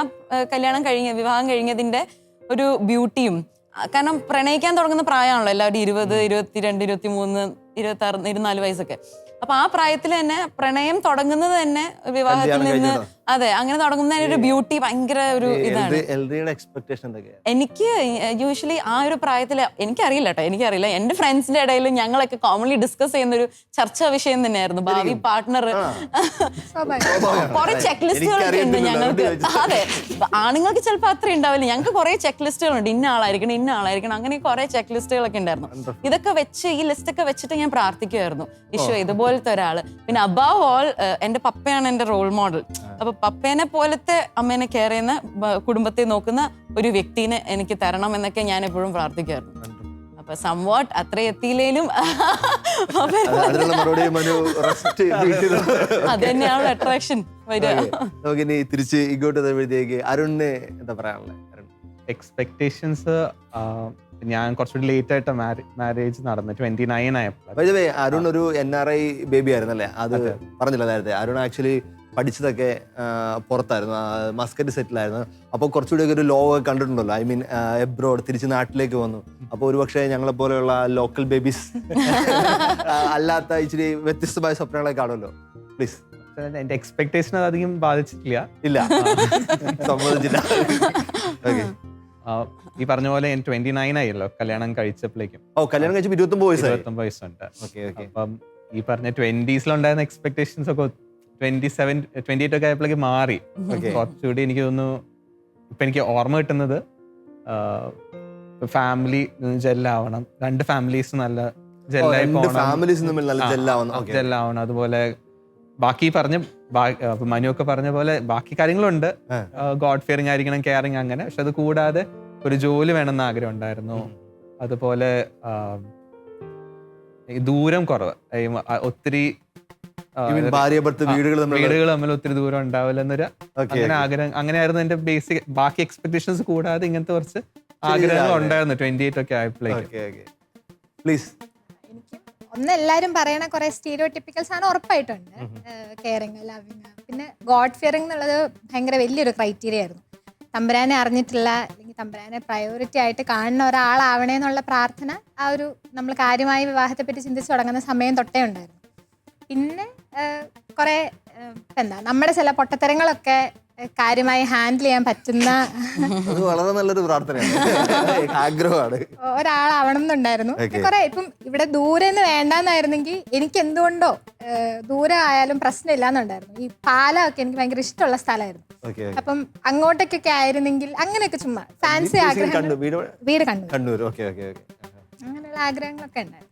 കല്യാണം കഴിഞ്ഞ വിവാഹം കഴിഞ്ഞതിന്റെ ഒരു ബ്യൂട്ടിയും കാരണം പ്രണയിക്കാൻ തുടങ്ങുന്ന പ്രായമാണല്ലോ എല്ലാവരും ഇരുപത് ഇരുപത്തിരണ്ട് ഇരുപത്തി മൂന്ന് ഇരുപത്തി ആറ് ഇരുപത്തിനാല് വയസ്സൊക്കെ. അപ്പൊ ആ പ്രായത്തിൽ തന്നെ പ്രണയം തുടങ്ങുന്നത് തന്നെ വിവാഹത്തിൽ നിന്ന്. അതെ അങ്ങനെ തുടങ്ങുന്ന ഒരു ബ്യൂട്ടി ഭയങ്കര ഒരു ഇതാണ്. എക്സ്പെക്ടേഷൻ എനിക്ക് യൂഷ്വലി ആ ഒരു പ്രായത്തിൽ എനിക്കറിയില്ല കേട്ടോ എനിക്കറിയില്ല. എന്റെ ഫ്രണ്ട്സിന്റെ ഇടയിൽ ഞങ്ങളൊക്കെ കോമൺലി ഡിസ്കസ് ചെയ്യുന്ന ഒരു ചർച്ചാ വിഷയം തന്നെയായിരുന്നു. ഭാവി പാർട്ട്ണർ കുറെ ചെക്ക് ലിസ്റ്റുകളൊക്കെ ഉണ്ട് ഞങ്ങൾക്ക്. അതെ ആണുങ്ങൾക്ക് ചിലപ്പോൾ അത്ര ഉണ്ടാവില്ല. ഞങ്ങൾക്ക് കുറെ ചെക്ക് ലിസ്റ്റുകളുണ്ട് ഇന്ന ആളായിരിക്കണം ഇന്ന ആളായിരിക്കണം അങ്ങനെ കുറെ ചെക്ക് ലിസ്റ്റുകളൊക്കെ ഉണ്ടായിരുന്നു ഇതൊക്കെ വെച്ച് ഈ ലിസ്റ്റ് ഒക്കെ വെച്ചിട്ട് ഞാൻ പ്രാർത്ഥിക്കുമായിരുന്നു ഇഷു ഇതുപോലത്തെ ഒരാൾ. പിന്നെ അബവ് ഓൾ എന്റെ പപ്പയാണ് എന്റെ റോൾ മോഡൽ അപ്പൊ പപ്പേനെ പോലത്തെ അമ്മേനെ കെയർ ചെയ്യുന്ന കുടുംബത്തെ നോക്കുന്ന ഒരു വ്യക്തിനെ എനിക്ക് തരണം എന്നൊക്കെ ഞാൻ എപ്പോഴും പ്രാർത്ഥിക്കാറുണ്ട്. അപ്പൊ സംവാട്ട് അത്ര എത്തിയില്ലേലും അതന്നെയാണ് അത് തന്നെയാണ് അട്രാക്ഷൻ വരിക. നമുക്കിനി തിരിച്ച് ഇങ്ങോട്ട് വരുമ്പോഴത്തേക്ക് അരുണിന് എന്താ പറയാനുള്ളത് എക്സ്പെക്ടേഷൻസ് ഞാൻ കുറച്ചുകൂടി ലേറ്റ് ആയിട്ട് മാരേജ് നടന്നു ട്വന്റി നയൻ ആയപ്പോൾ അരുൺ ഒരു എൻ ആർ ഐ ബേബി ആയിരുന്നല്ലേ? അത് പറഞ്ഞില്ല നേരത്തെ. അരുൺ ആക്ച്വലി പഠിച്ചതൊക്കെ പുറത്തായിരുന്നു. മസ്കറ്റ് സെറ്റിലായിരുന്നു. അപ്പോൾ കുറച്ചുകൂടി ഒരു ലോ കണ്ടിട്ടുണ്ടല്ലോ. ഐ മീൻ എബ്രോഡ് തിരിച്ച് നാട്ടിലേക്ക് വന്നു. അപ്പോൾ ഒരുപക്ഷെ ഞങ്ങളെ പോലെയുള്ള ലോക്കൽ ബേബീസ് അല്ലാത്ത ഇച്ചിരി വ്യത്യസ്തമായ സ്വപ്നങ്ങളെ കാണുമല്ലോ. പ്ലീസ് എന്റെ എക്സ്പെക്ടേഷൻ അത് അധികം ബാധിച്ചിട്ടില്ല. ഇല്ല. സമ്മതിച്ചില്ല. ഓക്കെ ഈ പറഞ്ഞ പോലെ ഞാൻ ട്വന്റി നയൻ ആയല്ലോ. കല്യാണം കഴിച്ചപ്പോഴേക്കും. ഓ കല്യാണം കഴിച്ചപ്പോൾ ഇരുപത്തൊമ്പത് വയസ്സുണ്ട്. ഓക്കെ ഓക്കെ അപ്പം ഈ പറഞ്ഞ ട്വന്റീസിലുണ്ടായിരുന്ന എക്സ്പെക്ടേഷൻസ് ഒക്കെ ട്വന്റി സെവൻ ട്വന്റി എയ്റ്റ് ഒക്കെ ആയപ്പോഴേക്ക് മാറി. കുറച്ചുകൂടി എനിക്ക് തോന്നുന്നു ഇപ്പൊ എനിക്ക് ഓർമ്മ കിട്ടുന്നത് ഫാമിലി ജെല്ലാവണം രണ്ട് ഫാമിലീസ് നല്ല ജെല്ലായി പോകണം ജെല്ലാവണം അതുപോലെ ബാക്കി പറഞ്ഞ ഒക്കെ പറഞ്ഞ പോലെ ബാക്കി കാര്യങ്ങളുണ്ട്. ഗോഡ് ഫിയറിംഗ് ആയിരിക്കണം കെയറിങ് അങ്ങനെ. പക്ഷെ അത് കൂടാതെ ഒരു ജോലി വേണമെന്ന് ആഗ്രഹം ഉണ്ടായിരുന്നു. അതുപോലെ ദൂരം കുറവ്. ഒത്തിരി ഭാര്യ ഭർത്ത് വീടുകൾ വീടുകൾ തമ്മിൽ ഒത്തിരി ദൂരം ഉണ്ടാവില്ല എന്നൊരു അങ്ങനെ ആഗ്രഹം അങ്ങനെയായിരുന്നു എന്റെ ബേസിക് ബാക്കി എക്സ്പെക്ടേഷൻസ് കൂടാതെ ഇങ്ങനത്തെ കുറച്ച് ആഗ്രഹങ്ങൾ ഉണ്ടായിരുന്നു ട്വന്റി എയ്റ്റ് ഒക്കെ ആയപ്പോഴേക്കും. Okay okay. പ്ലീസ് ഒന്ന് എല്ലാവരും പറയണ കുറെ സ്റ്റീരിയോ ടിപ്പിക്കൽ ആണ് ഉറപ്പായിട്ടുണ്ട്. കെയറിങ് ലവിങ് പിന്നെ ഗോഡ് ഫിയറിംഗ് എന്നുള്ളത് ഭയങ്കര വലിയൊരു ക്രൈറ്റീരിയ ആയിരുന്നു. തമ്പുരാനെ അറിഞ്ഞിട്ടില്ല അല്ലെങ്കിൽ തമ്പുരാനെ പ്രയോറിറ്റി ആയിട്ട് കാണുന്ന ഒരാളാവണേ എന്നുള്ള പ്രാർത്ഥന ആ ഒരു നമ്മൾ കാര്യമായി വിവാഹത്തെ പറ്റി ചിന്തിച്ചു തുടങ്ങുന്ന സമയം തൊട്ടേ ഉണ്ടായിരുന്നു. പിന്നെ കുറെ എന്താ നമ്മുടെ ചില പൊട്ടത്തരങ്ങളൊക്കെ കാര്യമായി ഹാൻഡിൽ ചെയ്യാൻ പറ്റുന്ന അത് വളരെ നല്ലൊരു പ്രാർത്ഥനയാണ്. ആഗ്രഹമാണ്. ഒരാളാവണം എന്നുണ്ടായിരുന്നു. കുറെ ഇപ്പം ഇവിടെ ദൂരെ നിന്ന് വേണ്ടെന്നായിരുന്നെങ്കിൽ എനിക്ക് എന്തുകൊണ്ടോ ദൂരെ ആയാലും പ്രശ്നമില്ല എന്നുണ്ടായിരുന്നു ഈ പാലമൊക്കെ എനിക്ക് ഭയങ്കര ഇഷ്ടമുള്ള സ്ഥലമായിരുന്നു. അപ്പം അങ്ങോട്ടേക്കൊക്കെ ആയിരുന്നെങ്കിൽ അങ്ങനെയൊക്കെ ചുമ്മാ ഫാൻസി ആഗ്രഹം വീട് കണ്ണൂർ. അങ്ങനെയുള്ള ആഗ്രഹങ്ങളൊക്കെ ഉണ്ടായിരുന്നു.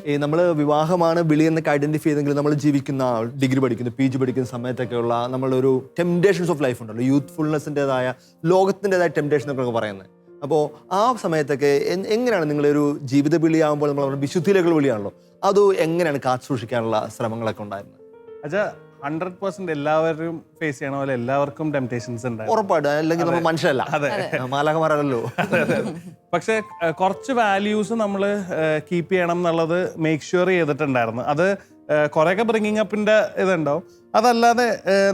നമ്മൾ വിവാഹമാണ് വിളി എന്നൊക്കെ ഐഡന്റിഫൈ ചെയ്തെങ്കിൽ നമ്മൾ ജീവിക്കുന്ന ഡിഗ്രി പഠിക്കുന്ന പി ജി പഠിക്കുന്ന സമയത്തൊക്കെയുള്ള നമ്മളൊരു ടെംപ്റ്റേഷൻസ് ഓഫ് ലൈഫ് ഉണ്ടല്ലോ. യൂത്ത്ഫുൾനെസ്സിന്റെതായ ലോകത്തിന്റെതായ ടെംപ്റ്റേഷൻ എന്നൊക്കെ പറയുന്നത്. അപ്പോൾ ആ സമയത്തൊക്കെ എങ്ങനെയാണ് നിങ്ങളൊരു ജീവിത വിളിയാകുമ്പോൾ നമ്മൾ വിശുദ്ധിയിലേക്കുള്ള വിളിയാണല്ലോ. അത് എങ്ങനെയാണ് കാത്തു സൂക്ഷിക്കാനുള്ള ശ്രമങ്ങളൊക്കെ ഉണ്ടായിരുന്നത്? അച്ഛാ ഹൺഡ്രഡ് പെർസെന്റ് എല്ലാവരും ഫേസ് ചെയ്യണ പോലെ എല്ലാവർക്കും ടെംപ്റ്റേഷൻസ് ഉണ്ടായിരുന്നു. ഉറപ്പായിട്ട് അല്ലെങ്കിൽ നമ്മൾ മനുഷ്യരല്ല. മാലാകമാരല്ലോ പക്ഷെ കുറച്ച് വാല്യൂസ് നമ്മൾ കീപ്പ് ചെയ്യണം എന്നുള്ളത് മേക്ക് ഷുവർ ചെയ്തിട്ടുണ്ടായിരുന്നു. അത് കുറെയൊക്കെ കുറേയൊക്കെ ബ്രിങ്ങിങ് അപ്പിന്റെ ഇതുണ്ടാവും. അതല്ലാതെ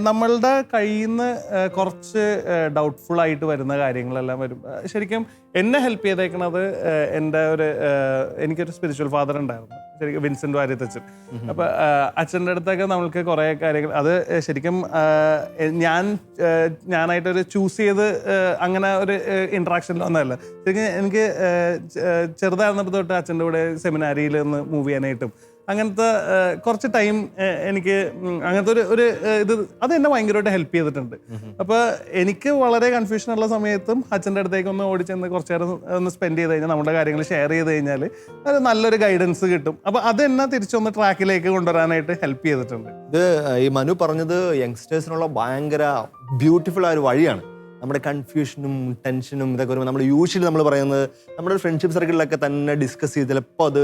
നമ്മളുടെ കയ്യിൽ നിന്ന് കുറച്ച് ഡൗട്ട്ഫുൾ ആയിട്ട് വരുന്ന കാര്യങ്ങളെല്ലാം വരും. ശരിക്കും എന്നെ ഹെൽപ്പ് ചെയ്തേക്കണത് എന്റെ ഒരു എനിക്കൊരു സ്പിരിച്വൽ ഫാദർ ഉണ്ടായിരുന്നു. ശരിക്കും വിൻസെന്റ് വാര്യത്തച്ഛൻ അപ്പൊ അച്ഛന്റെ അടുത്തൊക്കെ നമ്മൾക്ക് കുറേ കാര്യങ്ങൾ അത് ശരിക്കും ഞാൻ ഞാനായിട്ടൊരു ചൂസ് ചെയ്ത് അങ്ങനെ ഒരു ഇൻട്രാക്ഷൻ ഒന്നല്ല ശരിക്കും എനിക്ക് ചെറുതായിരുന്നപ്പോൾ തൊട്ട് അച്ഛന്റെ കൂടെ സെമിനാരിയിൽ നിന്ന് മൂവ് ചെയ്യാനായിട്ടും അങ്ങനത്തെ കുറച്ച് ടൈം എനിക്ക് അങ്ങനത്തെ ഒരു ഒരു ഇത് അത് എന്നെ ഭയങ്കരമായിട്ട് ഹെൽപ്പ് ചെയ്തിട്ടുണ്ട്. അപ്പൊ എനിക്ക് വളരെ കൺഫ്യൂഷൻ ഉള്ള സമയത്തും അച്ഛന്റെ അടുത്തേക്ക് ഒന്ന് ഓടിച്ചെന്ന് കുറച്ച് നേരം ഒന്ന് സ്പെൻഡ് ചെയ്ത് കഴിഞ്ഞാൽ നമ്മുടെ കാര്യങ്ങൾ ഷെയർ ചെയ്ത് കഴിഞ്ഞാൽ അത് നല്ലൊരു ഗൈഡൻസ് കിട്ടും. അപ്പൊ അത് എന്നെ തിരിച്ചൊന്ന് ട്രാക്കിലേക്ക് കൊണ്ടുവരാനായിട്ട് ഹെൽപ്പ് ചെയ്തിട്ടുണ്ട്. ഇത് ഈ മനു പറഞ്ഞത് യങ്സ്റ്റേഴ്സിനുള്ള ഭയങ്കര ബ്യൂട്ടിഫുൾ ആയ ഒരു വഴിയാണ്. നമ്മുടെ കൺഫ്യൂഷനും ടെൻഷനും ഇതൊക്കെ വരുമ്പോൾ നമ്മൾ യൂഷ്വലി നമ്മൾ പറയുന്നത് നമ്മുടെ ഫ്രണ്ട്ഷിപ്പ് സർക്കിളിലൊക്കെ തന്നെ ഡിസ്കസ് ചെയ്ത് ചിലപ്പോൾ അത്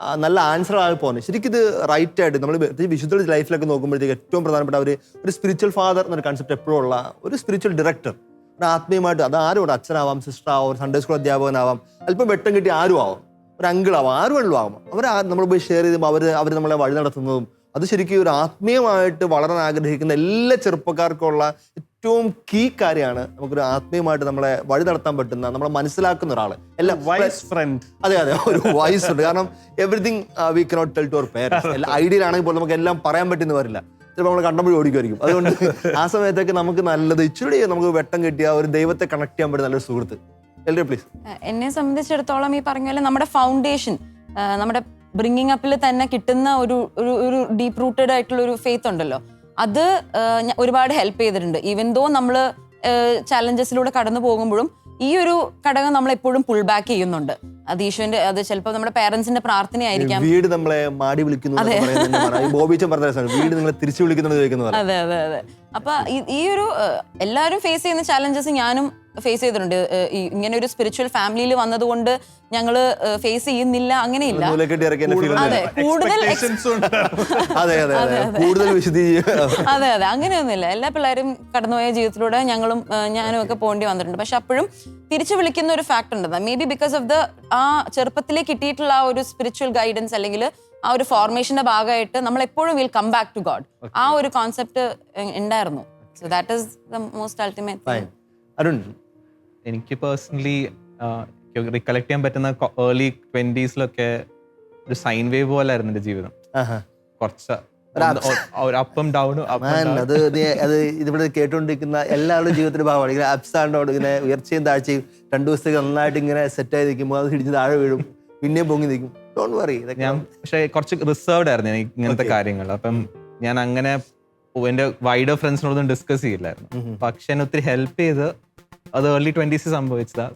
നല്ല ആൻസർ ആയി പോകുന്നത് ശരിക്കും ഇത് റൈറ്റ് ആയിട്ട് നമ്മൾ വിശുദ്ധ ലൈഫിലൊക്കെ നോക്കുമ്പോഴത്തേക്ക് ഏറ്റവും പ്രധാനപ്പെട്ട ഒരു ഒരു സ്പിരിച്വൽ ഫാദർ എന്നൊരു കൺസെപ്റ്റ് എപ്പോഴും ഉള്ള ഒരു സ്പിരിച്വൽ ഡയറക്ടർ ഒരു ആത്മീയമായിട്ട് അത് ആരും ഉണ്ട് അച്ഛനാവാം സിസ്റ്റർ ആവാം ഒരു സൺഡേ സ്കൂൾ അധ്യാപകനാവാം അല്പം വെട്ടം കിട്ടി ആരും ആവാം. ഒരു അങ്കിളാവാം ആരും വേണമെങ്കിലും ആവാം. അവർ നമ്മൾ പോയി ഷെയർ ചെയ്യുമ്പോൾ അവർ അവർ നമ്മളെ വഴി നടത്തുന്നതും അത് ശരിക്കും ഒരു ആത്മീയമായിട്ട് വളരാൻ ആഗ്രഹിക്കുന്ന എല്ലാ ചെറുപ്പക്കാർക്കുള്ള ഏറ്റവും കീ കാര്യമാണ് നമുക്കൊരു ആത്മീയമായിട്ട് നമ്മളെ വഴി നടത്താൻ പറ്റുന്ന നമ്മളെ മനസ്സിലാക്കുന്ന ഒരാൾ അല്ല വൈസ് ഫ്രണ്ട് അതെ അതെ. ഒരു വൈസ് ഉണ്ട് കാരണം everything we cannot tell to our parents എല്ലാ ഐഡിയൽ ആണെങ്കിൽ പോലും നമുക്ക് എല്ലാം പറയാൻ പറ്റുന്ന വരില്ല. ചിലപ്പോൾ നമ്മൾ കണ്ടപ്പോഴും ഓടിക്കുമായിരിക്കും. അതുകൊണ്ട് ആ സമയത്തൊക്കെ നമുക്ക് നല്ലത് ഇച്ചിരി നമുക്ക് വെട്ടം കിട്ടിയ ഒരു ദൈവത്തെ കണക്ട് ചെയ്യാൻ പറ്റുന്ന നല്ലൊരു സുഹൃത്ത്. പ്ലീസ് എന്നെ സംബന്ധിച്ചിടത്തോളം ഈ പറഞ്ഞ പോലെ നമ്മുടെ ഫൗണ്ടേഷൻ നമ്മുടെ ബ്രിങ്ങിങ് അപ്പിൽ തന്നെ കിട്ടുന്ന ഒരു ഒരു ഡീപ് ഡീപ്പ് റൂട്ടഡ് ആയിട്ടുള്ള ഒരു ഫെയ്ത്ത് ഉണ്ടല്ലോ. അത് ഒരുപാട് ഹെൽപ്പ് ചെയ്തിട്ടുണ്ട്. ഈവൻ ദോ നമ്മൾ ചാലഞ്ചസിലൂടെ കടന്നു പോകുമ്പോഴും ഈ ഒരു ഘടകം നമ്മൾ എപ്പോഴും പുൾ ബാക്ക് ചെയ്യുന്നുണ്ട്. അത് ഈശോന്റെ അത് ചിലപ്പോൾ നമ്മുടെ പേരൻസിന്റെ പ്രാർത്ഥനയായിരിക്കാം. വീട് നമ്മളെ മാടി വിളിക്കുന്നു വീട് നിങ്ങളെ തിരിച്ചു വിളിക്കുന്നു. അതെ അതെ അതെ. അപ്പൊ ഈ ഒരു എല്ലാവരും ഫേസ് ചെയ്യുന്ന ചാലഞ്ചസ് ഞാനും ഫേസ് ചെയ്തിട്ടുണ്ട്. ഇങ്ങനെ ഒരു സ്പിരിച്വൽ ഫാമിലിയിൽ വന്നതുകൊണ്ട് ഞങ്ങൾ ഫേസ് ചെയ്യുന്നില്ല അങ്ങനെയില്ല. അതെ കൂടുതൽ ഉണ്ട് അതെ അതെ അതെ. കൂടുതൽ അതെ അതെ. അങ്ങനെയൊന്നുമില്ല. എല്ലാ പിള്ളേരും കടന്നുപോയ ജീവിതത്തിലൂടെ ഞങ്ങളും ഞാനും ഒക്കെ പോകേണ്ടി വന്നിട്ടുണ്ട്. പക്ഷെ അപ്പോഴും തിരിച്ചു വിളിക്കുന്ന ഒരു ഫാക്ട് ഉണ്ട്. May be because of the ആ ചെറുപ്പത്തിലേ കിട്ടിയിട്ടുള്ള ആ ഒരു സ്പിരിച്വൽ ഗൈഡൻസ് അല്ലെങ്കിൽ ആ ഒരു ഫോർമേഷന്റെ ഭാഗമായിട്ട് നമ്മൾ എപ്പോഴും will come back to God ആ ഒരു കോൺസെപ്റ്റ് ഉണ്ടായിരുന്നു. So that is the most ultimate. Arun എനിക്ക് പേഴ്സണലി റിക്കലക്ട് ചെയ്യാൻ പറ്റുന്ന ഏർലി ട്വന്റീസിലൊക്കെ ഒരു സൈൻ വേവ് പോലെ ആയിരുന്നു എന്റെ ജീവിതം കുറച്ച് അപ്പും ഡൗണും അത് അത് ഇതിവിടെ കേട്ടുകൊണ്ടിരിക്കുന്ന എല്ലാവരുടെ ജീവിതത്തിന്റെ ഭാഗമാണ്. ഇങ്ങനെ അപ്സ് ആൻഡ് ഇങ്ങനെ ഉയർച്ചയും താഴ്ചയും രണ്ടു ദിവസത്തേക്ക് നന്നായിട്ട് ഇങ്ങനെ സെറ്റ് ആയി നിൽക്കുമ്പോൾ അത് ഇടിച്ച് താഴെ വീഴും. പിന്നെയും പൊങ്ങി നിൽക്കും. ഡോണ്ട് വറി ഞാൻ പക്ഷേ കുറച്ച് റിസർവ്ഡ് ആയിരുന്നു എനിക്ക് ഇങ്ങനത്തെ കാര്യങ്ങൾ. അപ്പം ഞാൻ അങ്ങനെ എന്റെ വൈഡ് ഫ്രണ്ട്സിനോടൊന്നും ഡിസ്കസ് ചെയ്യില്ലായിരുന്നു. പക്ഷെ എന്നെ ഒത്തിരി ഹെൽപ്പ് ചെയ്ത് അത് ഏർലി ട്വന്റീസ് സംഭവിച്ചതാ.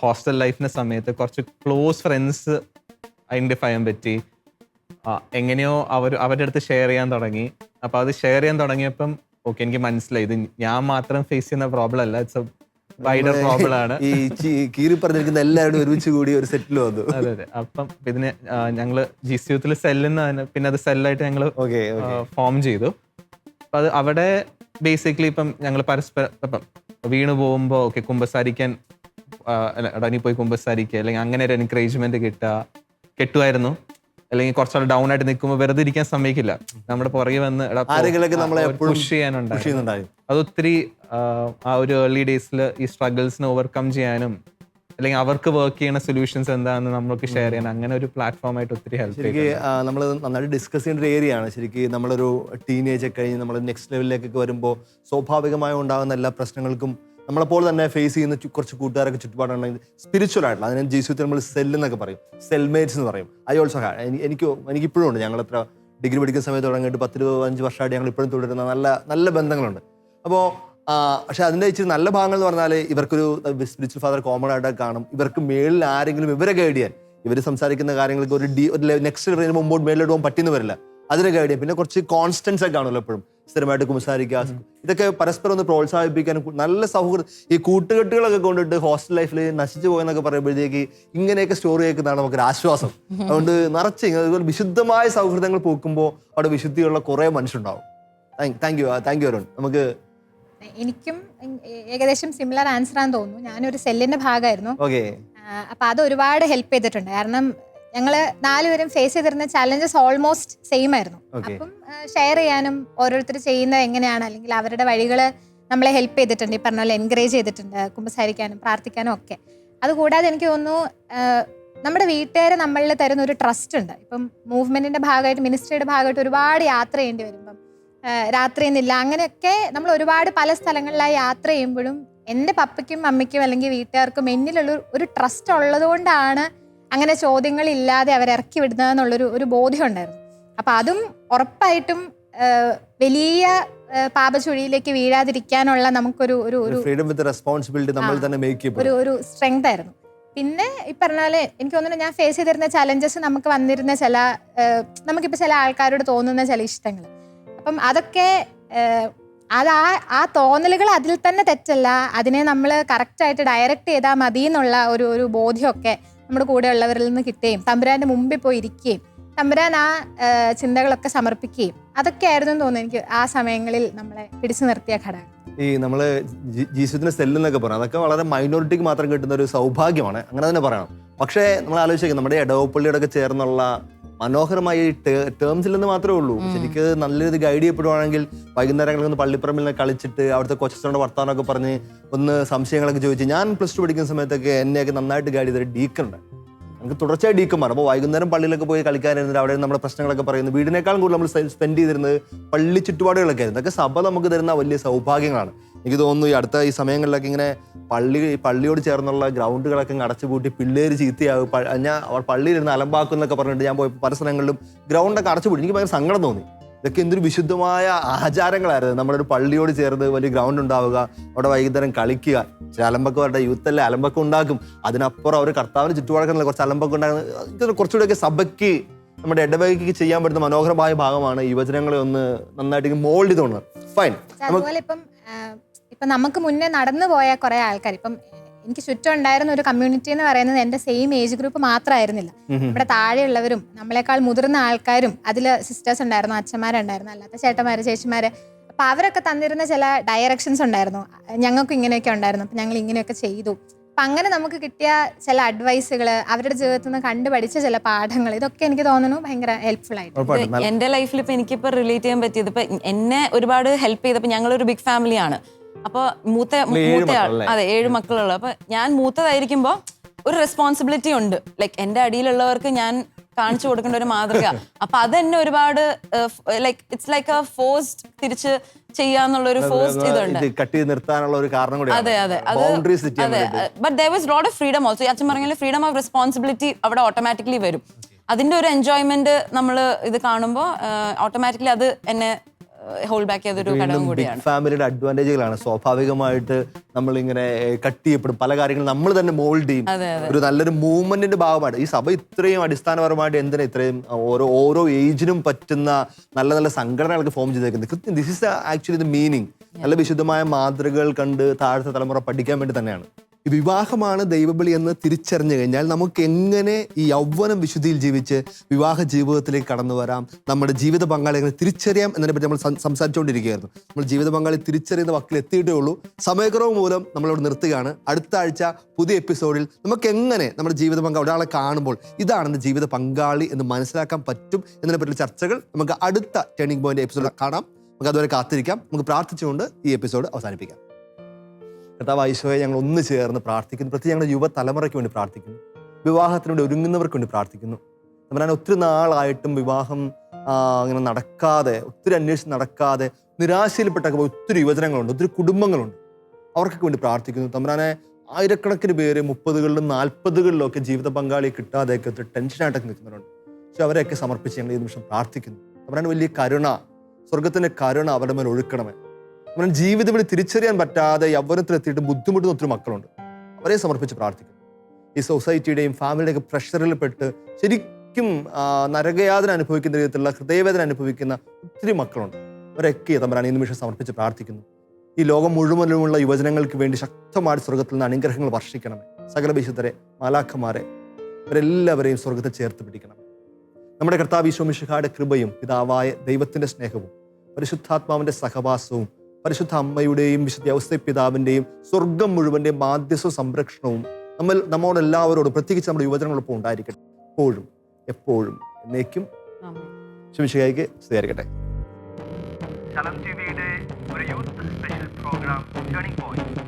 ഹോസ്റ്റൽ ലൈഫിന്റെ സമയത്ത് കുറച്ച് ക്ലോസ് ഫ്രണ്ട്സ് ഐഡന്റിഫൈ ചെയ്യാൻ പറ്റി. എങ്ങനെയോ അവർ അവരുടെ അടുത്ത് ഷെയർ ചെയ്യാൻ തുടങ്ങി. അപ്പോൾ അത് ഷെയർ ചെയ്യാൻ തുടങ്ങിയപ്പം ഓക്കെ എനിക്ക് മനസ്സിലായി. ഇത് ഞാൻ മാത്രം ഫേസ് ചെയ്യുന്ന പ്രോബ്ലം അല്ല ഇറ്റ്സ് എ വൈഡർ പ്രോബ്ലം ആണ്. ഈ കീറി പറഞ്ഞിരിക്കുന്ന എല്ലാവരും ഒരുമിച്ച് കൂടി ഒരു സെറ്റിൽ വന്നു അതെ. അതെ അപ്പം ഇതിന് ഞങ്ങൾ ജി സി യൂത്തിൽ സെല്ലെന്ന് പിന്നെ അത് സെല്ലായിട്ട് ഞങ്ങൾ ഫോം ചെയ്തു. അപ്പൊ അത് അവിടെ ബേസിക്കലി ഇപ്പം ഞങ്ങൾ പരസ്പരം ഇപ്പം വീണ് പോകുമ്പോൾ ഓക്കെ കുമ്പസാരിക്കാൻ ആ, അല്ല, എടാ നീ പോയി കുമ്പസാരിക്കുക അല്ലെങ്കിൽ അങ്ങനെ ഒരു എൻകറേജ്മെന്റ് കിട്ടുക കെട്ടുമായിരുന്നു. അല്ലെങ്കിൽ കുറച്ചാൾ ഡൗൺ ആയിട്ട് നിൽക്കുമ്പോൾ വെറുതെ ഇരിക്കാൻ സമ്മതിക്കില്ല. നമ്മുടെ പുറകെ വന്ന് പുഷ് ചെയ്യാനുണ്ടായി അത് ഒത്തിരി ആ ഒരു ഏർലി ഡേയ്സിൽ ഈ സ്ട്രഗിൾസിനെ ഓവർകം ചെയ്യാനും അല്ലെങ്കിൽ അവർക്ക് വർക്ക് ചെയ്യുന്ന സൊല്യൂഷൻസ് എന്താണെന്ന് നമ്മൾക്ക് ഷെയർ ചെയ്യാൻ അങ്ങനെ ഒരു പ്ലാറ്റ്ഫോം ആയിട്ട് ഒത്തിരി ഹെൽപ്പ് ചെയ്യും ശരിക്കും നമ്മൾ നന്നായിട്ട് ഡിസ്കസ് ചെയ്യേണ്ട ഒരു ഏരിയ ആണ്. ശരിക്കും നമ്മളൊരു ടീനേജ് ഒക്കെ കഴിഞ്ഞ് നമ്മൾ നെക്സ്റ്റ് ലെവലിലേക്കൊക്കെ വരുമ്പോൾ സ്വാഭാവികമായി ഉണ്ടാകുന്ന എല്ലാ പ്രശ്നങ്ങൾക്കും നമ്മളെപ്പോൾ തന്നെ ഫേസ് ചെയ്യുന്ന കുറച്ച് കൂട്ടുകാരൊക്കെ ചുറ്റുപാടുണ്ടെങ്കിൽ സ്പിരിച്വൽ ആയിട്ടുള്ള അതിനെ ജീവിതത്തിൽ നമ്മൾ സെൽ എന്നൊക്കെ പറയും. സെൽമേറ്റ്സ് എന്ന് പറയും. ഐ ഓൾസോ എനിക്ക് എനിക്ക് ഇപ്പോഴും ഉണ്ട്. ഞങ്ങൾ എത്ര ഡിഗ്രി പഠിക്കുന്ന സമയത്ത് തുടങ്ങിയിട്ട് പത്ത് അഞ്ച് വർഷമായിട്ട് ഞങ്ങൾ ഇപ്പോഴും തുടരുന്ന നല്ല നല്ല ബന്ധങ്ങളുണ്ട്. അപ്പോൾ പക്ഷെ അതിന്റെ ഇച്ചിരി നല്ല ഭാഗങ്ങൾ എന്ന് പറഞ്ഞാൽ ഇവർക്കൊരു സ്പിരിച്വൽ ഫാദർ കോമൺ ആയിട്ട് കാണും. ഇവർക്ക് മേളിൽ ആരെങ്കിലും ഇവരെ ഗൈഡ് ചെയ്യാൻ. ഇവർ സംസാരിക്കുന്ന കാര്യങ്ങൾക്ക് ഒരു ഡി ഒരു നെക്സ്റ്റ് ലെവലിന് മുമ്പോട്ട് മേളിലോട്ട് പോകാൻ പറ്റുന്ന വരില്ല. അതിനെ ഗൈഡ് ചെയ്യാം. പിന്നെ കുറച്ച് കോൺസ്റ്റൻസ് ഒക്കെ കാണുമല്ലോ എപ്പോഴും. സ്ഥിരമായിട്ട് കുമ്പസാരിക്കുക ഇതൊക്കെ പരസ്പരം ഒന്ന് പ്രോത്സാഹിപ്പിക്കാനും നല്ല സൗഹൃദം ഈ കൂട്ടുകെട്ടുകളൊക്കെ കൊണ്ടിട്ട് ഹോസ്റ്റൽ ലൈഫിൽ നശിച്ചു പോയെന്നൊക്കെ പറയുമ്പോഴത്തേക്ക് ഇങ്ങനെയൊക്കെ സ്റ്റോറി കേൾക്കുന്നതാണ് നമുക്കൊരു ആശ്വാസം. അതുകൊണ്ട് നിറച്ച് അതുപോലെ വിശുദ്ധമായ സൗഹൃദങ്ങൾ പൂക്കുമ്പോൾ അവിടെ വിശുദ്ധിയുള്ള കുറേ മനുഷ്യരുണ്ടാവും. Thank you thank you Arun. നമുക്ക് എനിക്കും ഏകദേശം സിമിലർ ആൻസർ ആണെന്ന് തോന്നുന്നു. ഞാനൊരു സെല്ലിന്റെ ഭാഗമായിരുന്നു. അപ്പൊ അത് ഒരുപാട് ഹെൽപ്പ് ചെയ്തിട്ടുണ്ട്. കാരണം ഞങ്ങൾ നാലുപേരും ഫേസ് ചെയ്തിരുന്ന ചാലഞ്ചസ് ഓൾമോസ്റ്റ് സെയിം ആയിരുന്നു. അപ്പം ഷെയർ ചെയ്യാനും ഓരോരുത്തർ ചെയ്യുന്നത് എങ്ങനെയാണ് അല്ലെങ്കിൽ അവരുടെ വഴികൾ നമ്മളെ ഹെൽപ്പ് ചെയ്തിട്ടുണ്ട്. ഈ പറഞ്ഞ പോലെ എൻകറേജ് ചെയ്തിട്ടുണ്ട് കുമ്പസാരിക്കാനും പ്രാർത്ഥിക്കാനും ഒക്കെ. അതുകൂടാതെ എനിക്ക് തോന്നുന്നു നമ്മുടെ വീട്ടുകാർ നമ്മളിൽ തരുന്ന ഒരു ട്രസ്റ്റ് ഉണ്ട്. ഇപ്പം മൂവ്മെന്റിന്റെ ഭാഗമായിട്ട് മിനിസ്ട്രിയുടെ ഭാഗമായിട്ട് ഒരുപാട് യാത്ര ചെയ്യേണ്ടി വരുമ്പം രാത്രി എന്നില്ല. അങ്ങനെയൊക്കെ നമ്മൾ ഒരുപാട് പല സ്ഥലങ്ങളിലായി യാത്ര ചെയ്യുമ്പോഴും എന്റെ പപ്പയ്ക്കും അമ്മയ്ക്കും അല്ലെങ്കിൽ വീട്ടുകാർക്കും എന്നിലുള്ള ഒരു ട്രസ്റ്റ് ഉള്ളതുകൊണ്ടാണ് അങ്ങനെ ചോദ്യങ്ങളില്ലാതെ അവരെ ഇറക്കി വിടുന്നതെന്നുള്ളൊരു ഒരു ബോധ്യം ഉണ്ടായിരുന്നു. അപ്പം അതും ഉറപ്പായിട്ടും വലിയ പാപചുഴിയിലേക്ക് വീഴാതിരിക്കാനുള്ള നമുക്കൊരു ഒരു ഒരു ഫ്രീഡം വിത്ത് റെസ്പോൺസിബിലിറ്റി നമ്മൾ തന്നെ മേക്ക് ഒരു ഒരു സ്ട്രെങ്ത് ആയിരുന്നു. പിന്നെ ഈ എനിക്ക് തോന്നുന്നു ഞാൻ ഫേസ് ചെയ്തിരുന്ന ചലഞ്ചസ് നമുക്ക് വന്നിരുന്ന ചില നമുക്കിപ്പോൾ ചില ആൾക്കാരോട് തോന്നുന്ന ചില ഇഷ്ടങ്ങൾ. അപ്പം അതൊക്കെ അത് ആ ആ തോന്നലുകൾ അതിൽ തന്നെ തെറ്റല്ല. അതിനെ നമ്മൾ കറക്റ്റായിട്ട് ഡയറക്റ്റ് ചെയ്താൽ മതി എന്നുള്ള ഒരു ഒരു ബോധ്യമൊക്കെ നമ്മുടെ കൂടെയുള്ളവരിൽ നിന്ന് കിട്ടുകയും തമ്പുരാന്റെ മുമ്പിൽ പോയി ഇരിക്കുകയും തമ്പുരാൻ ആ ചിന്തകളൊക്കെ സമർപ്പിക്കുകയും അതൊക്കെ ആയിരുന്നു തോന്നുന്നു എനിക്ക് ആ സമയങ്ങളിൽ നമ്മളെ പിടിച്ചു നിർത്തിയ ഘടകം. ഈ നമ്മൾ ജി- ജീസസിന്റെ സെല്ല് പറയാം. അതൊക്കെ വളരെ മൈനോറിറ്റിക്ക് മാത്രം കിട്ടുന്ന ഒരു സൗഭാഗ്യമാണ്. അങ്ങനെ തന്നെ പറയണം. പക്ഷേ നമ്മൾ ആലോചിക്കുക നമ്മുടെ ഇടവപ്പള്ളിയോടൊക്കെ ചേർന്നുള്ള മനോഹരമായി ടേംസിൽ നിന്ന് മാത്രമേ ഉള്ളൂ. ശരിക്ക് നല്ലൊരു ഗൈഡ് ചെയ്യപ്പെടുവാണെങ്കിൽ വൈകുന്നേരങ്ങളിൽ ഒന്ന് പള്ളിപ്പറമ്പിൽ നിന്ന് കളിച്ചിട്ട് അവിടുത്തെ കൊച്ചനോട് വർത്താനമൊക്കെ പറഞ്ഞ് ഒന്ന് സംശയങ്ങളൊക്കെ ചോദിച്ച് ഞാൻ പ്ലസ് ടു പഠിക്കുന്ന സമയത്തൊക്കെ എന്നെയൊക്കെ നന്നായിട്ട് ഗൈഡ് ചെയ്തൊരു ഡീക്കുണ്ട് നമുക്ക് തുടർച്ചയായി ഡീക്കന്മാർ അപ്പോൾ വൈകുന്നേരം പള്ളിയിലൊക്കെ പോയി കളിക്കാനിരുന്നിട്ട് അവിടെ നമ്മുടെ പ്രശ്നങ്ങളൊക്കെ പറയുന്നു വീടിനേക്കാളും കൂടുതൽ നമ്മൾ സ്പെൻഡ് ചെയ്തിരുന്നത് പള്ളി ചുറ്റുപാടുകളൊക്കെ ആയിരുന്നു. അതൊക്കെ സഭ നമുക്ക് തരുന്ന വലിയ സൗഭാഗ്യങ്ങളാണ്. എനിക്ക് തോന്നുന്നു ഈ അടുത്ത ഈ സമയങ്ങളിലൊക്കെ ഇങ്ങനെ പള്ളി പള്ളിയോട് ചേർന്നുള്ള ഗ്രൗണ്ടുകളൊക്കെ അടച്ചു പൂട്ടി പിള്ളേര് ചീത്തയാകും. ഞാൻ പള്ളിയിലിരുന്ന് അലമ്പാക്കും എന്നൊക്കെ പറഞ്ഞിട്ട് ഞാൻ പോയി പല സ്ഥലങ്ങളിലും ഗ്രൗണ്ടൊക്കെ അടച്ചുപൂട്ടി എനിക്ക് ഭയങ്കര സങ്കടം തോന്നി. ഇതൊക്കെ എന്തൊരു വിശുദ്ധമായ ആചാരങ്ങളായിരുന്നു. നമ്മളൊരു പള്ളിയോട് ചേർന്ന് വലിയ ഗ്രൗണ്ട് ഉണ്ടാവുക അവിടെ വൈകുന്നേരം കളിക്കുക. ചില അലമ്പൊക്കെ അവരുടെ യൂത്ത് അല്ലേ അലമ്പൊക്കെ ഉണ്ടാക്കും. അതിനപ്പുറം അവർ കർത്താവിന് ചുറ്റുപാടൊക്കെ കുറച്ച് അലമ്പൊക്കെ കുറച്ചുകൂടെ കുറച്ചുകൂടെയൊക്കെ സഭയ്ക്ക് നമ്മുടെ ഇടവകയ്ക്ക് ചെയ്യാൻ പറ്റുന്ന മനോഹരമായ ഭാഗമാണ് യുവജനങ്ങളെ ഒന്ന് നന്നായിട്ട് മോൾഡ് ചെയ്തോണ്ട് ഫൈൻ ഇപ്പം നമുക്ക് മുന്നേ നടന്നു പോയ കുറെ ആൾക്കാർ ഇപ്പം എനിക്ക് ചുറ്റും ഉണ്ടായിരുന്ന ഒരു കമ്മ്യൂണിറ്റി എന്ന് പറയുന്നത് എന്റെ സെയിം ഏജ് ഗ്രൂപ്പ് മാത്രമായിരുന്നില്ല. ഇവിടെ താഴെയുള്ളവരും നമ്മളെക്കാൾ മുതിർന്ന ആൾക്കാരും അതിൽ സിസ്റ്റേഴ്സ് ഉണ്ടായിരുന്നു അച്ഛന്മാരുണ്ടായിരുന്നു അല്ലാത്ത ചേട്ടന്മാര് ചേച്ചിമാര്. അപ്പൊ അവരൊക്കെ തന്നിരുന്ന ചില ഡയറക്ഷൻസ് ഉണ്ടായിരുന്നു. ഞങ്ങൾക്കും ഇങ്ങനെയൊക്കെ ഉണ്ടായിരുന്നു. അപ്പൊ ഞങ്ങൾ ഇങ്ങനെയൊക്കെ ചെയ്തു. അപ്പൊ അങ്ങനെ നമുക്ക് കിട്ടിയ ചില അഡ്വൈസുകൾ അവരുടെ ജീവിതത്തിൽ നിന്ന് കണ്ടുപഠിച്ച ചില പാഠങ്ങൾ ഇതൊക്കെ എനിക്ക് തോന്നുന്നു ഭയങ്കര ഹെൽപ്ഫുൾ ആയിട്ട്. എന്റെ ലൈഫിൽ ഇപ്പൊ എനിക്കിപ്പോൾ റിലേറ്റ് ചെയ്യാൻ പറ്റിയത് ഇപ്പൊ എന്നെ ഒരുപാട് ഹെൽപ്പ് ചെയ്തപ്പോ ഞങ്ങളൊരു ബിഗ് ഫാമിലിയാണ് അപ്പൊ മൂത്ത നിങ്ങൾ ഏഴ് മൂത്ത ആൾ മക്കളല്ലേ? അതെ ഏഴ് മക്കളുള്ള. അപ്പൊ ഞാൻ മൂത്തതായിരിക്കുമ്പോ ഒരു റെസ്പോൺസിബിലിറ്റി ഉണ്ട്. ലൈക്ക് എന്റെ അടിയിലുള്ളവർക്ക് ഞാൻ കാണിച്ചു കൊടുക്കേണ്ട ഒരു മാതൃക. അപ്പൊ അതെന്നെ ഒരുപാട് like it's like a forced തിരിച്ച് ചെയ്യാന്നുള്ള ഒരു ഫോഴ്സ്ഡ് ഇതുണ്ട്. കട്ടി നിർത്താനുള്ള ഒരു കാരണം കൂടി അതെ അതെ അത് അതെ but there was lot of freedom also അച്ഛൻ പറഞ്ഞ ഫ്രീഡം ഓഫ് റെസ്പോൺസിബിലിറ്റി അവിടെ ഓട്ടോമാറ്റിക്കലി വരും. അതിന്റെ ഒരു എൻജോയ്മെന്റ് നമ്മൾ ഇത് കാണുമ്പോൾ ഓട്ടോമാറ്റിക്കലി അത് എന്നെ ഹോൾഡ് ബാക്ക് ചെയ്തൊരു ഘടകം കൂടിയാണ്. ഫാമിലിയുടെ അഡ്വാന്റേജുകളാണ് സ്വാഭാവികമായിട്ട് നമ്മൾ ഇങ്ങനെ കട്ട് ചെയ്യപ്പെടും പല കാര്യങ്ങളും നമ്മൾ തന്നെ മോൾഡ് ചെയ്യും. ഒരു നല്ലൊരു മൂവ്മെന്റിന്റെ ഭാഗമായിട്ട് ഈ സഭ ഇത്രയും അടിസ്ഥാനപരമായിട്ട് എന്തിനാ ഇത്രയും ഓരോ ഓരോ ഏജിനും പറ്റുന്ന നല്ല നല്ല സംഘടനകൾക്ക് ഫോം ചെയ്തേക്കുന്നത്? കൃത്യം this is actually the meaning നല്ല വിശുദ്ധമായ മാതൃകകൾ കണ്ട് താഴത്തെ തലമുറ പഠിക്കാൻ വേണ്ടി തന്നെയാണ്. വിവാഹമാണ് ദൈവബലി എന്ന് തിരിച്ചറിഞ്ഞു കഴിഞ്ഞാൽ നമുക്ക് എങ്ങനെ ഈ യൗവനം വിശുദ്ധിയിൽ ജീവിച്ച് വിവാഹ ജീവിതത്തിലേക്ക് കടന്നു വരാം? നമ്മുടെ ജീവിത പങ്കാളി എങ്ങനെ തിരിച്ചറിയാം എന്നതിനെ പറ്റി നമ്മൾ സംസാരിച്ചുകൊണ്ടിരിക്കുകയായിരുന്നു. നമ്മൾ ജീവിത പങ്കാളി തിരിച്ചറിയുന്ന വക്കിൽ എത്തിയിട്ടേ ഉള്ളൂ. സമയക്കുറവ് മൂലം നമ്മളോട് നിർത്തുകയാണ്. അടുത്ത ആഴ്ച പുതിയ എപ്പിസോഡിൽ നമുക്ക് എങ്ങനെ നമ്മുടെ ജീവിത പങ്കാളി ഒരാളെ കാണുമ്പോൾ ഇതാണ് എന്റെ ജീവിത പങ്കാളി എന്ന് മനസ്സിലാക്കാൻ പറ്റും എന്നതിനെ പറ്റിയുള്ള ചർച്ചകൾ നമുക്ക് അടുത്ത ടേണിംഗ് പോയിന്റ് എപ്പിസോഡിൽ കാണാം. നമുക്ക് അതുവരെ കാത്തിരിക്കാം. നമുക്ക് പ്രാർത്ഥിച്ചുകൊണ്ട് ഈ എപ്പിസോഡ് അവസാനിപ്പിക്കാം. കർത്താവ് ഈശോയെ ഞങ്ങൾ ഒന്ന് ചേർന്ന് പ്രാർത്ഥിക്കുന്നു. പ്രത്യേകിച്ച് ഞങ്ങളുടെ യുവതലമുറയ്ക്ക് വേണ്ടി പ്രാർത്ഥിക്കുന്നു. വിവാഹത്തിന് വേണ്ടി ഒരുങ്ങുന്നവർക്ക് വേണ്ടി പ്രാർത്ഥിക്കുന്നു. നമ്മളാണ് ഒത്തിരി നാളായിട്ടും വിവാഹം അങ്ങനെ നടക്കാതെ ഒത്തിരി അന്വേഷിച്ച് നടക്കാതെ നിരാശയിൽപ്പെട്ടൊക്കെ ഒത്തിരി യുവജനങ്ങളുണ്ട് ഒത്തിരി കുടുംബങ്ങളുണ്ട്. അവർക്കൊക്കെ വേണ്ടി പ്രാർത്ഥിക്കുന്നു. തമ്പുരാനെ ആയിരക്കണക്കിന് പേര് മുപ്പതുകളിലും നാൽപ്പതുകളിലും ഒക്കെ ജീവിത പങ്കാളിയെ കിട്ടാതെയൊക്കെ ഒത്തിരി ടെൻഷനായിട്ടൊക്കെ നിൽക്കുന്നവരുണ്ട്. പക്ഷെ അവരെയൊക്കെ സമർപ്പിച്ച് ഞങ്ങൾ ഈ നിമിഷം പ്രാർത്ഥിക്കുന്നു. തമ്പുരാൻ വലിയ കരുണ സ്വർഗത്തിന്റെ കരുണ അവരുടെ മേൽ ഒഴുക്കണമേ. നമ്മുടെ ജീവിതം വഴി തിരിച്ചറിയാൻ പറ്റാതെ യൗവനത്തിലെത്തിയിട്ട് ബുദ്ധിമുട്ടുന്ന ഒത്തിരി മക്കളുണ്ട്. അവരെ സമർപ്പിച്ച് പ്രാർത്ഥിക്കും ഈ സൊസൈറ്റിയുടെയും ഫാമിലിയുടെയും പ്രഷറിൽ പെട്ട് ശരിക്കും നരകയാതന അനുഭവിക്കുന്ന രീതിയിലുള്ള ഹൃദയവേദന അനുഭവിക്കുന്ന ഒത്തിരി മക്കളുണ്ട്. അവരൊക്കെ തമ്പരാൻ ഈ നിമിഷം സമർപ്പിച്ച് പ്രാർത്ഥിക്കുന്നു. ഈ ലോകം മുഴുവനുമുള്ള യുവജനങ്ങൾക്ക് വേണ്ടി ശക്തമായ സ്വർഗത്തിൽ നിന്ന് അനുഗ്രഹങ്ങൾ വർഷിക്കണമേ. സകല വിശുദ്ധരെ മാലാഖമാരെ ഇവരെല്ലാവരെയും സ്വർഗത്തെ ചേർത്ത് പിടിക്കണം നമ്മുടെ കർത്താവ് ഈശോമിഷുഹായുടെ കൃപയും പിതാവായ ദൈവത്തിന്റെ സ്നേഹവും പരിശുദ്ധാത്മാവിന്റെ സഹവാസവും പരിശുദ്ധ അമ്മയുടെയും വിശുദ്ധ ഔസ്തേ പിതാവിന്റെയും സ്വർഗം മുഴുവന്റെയും മാധ്യസ്ഥ സംരക്ഷണവും നമ്മൾ നമ്മോടെല്ലാവരോടും പ്രത്യേകിച്ച് നമ്മുടെ യുവജനങ്ങളൊപ്പം ഉണ്ടായിരിക്കട്ടെ. എപ്പോഴും എപ്പോഴും എന്നേക്കും ചലം ടിവിയുടെ ഒരു youth special program turning point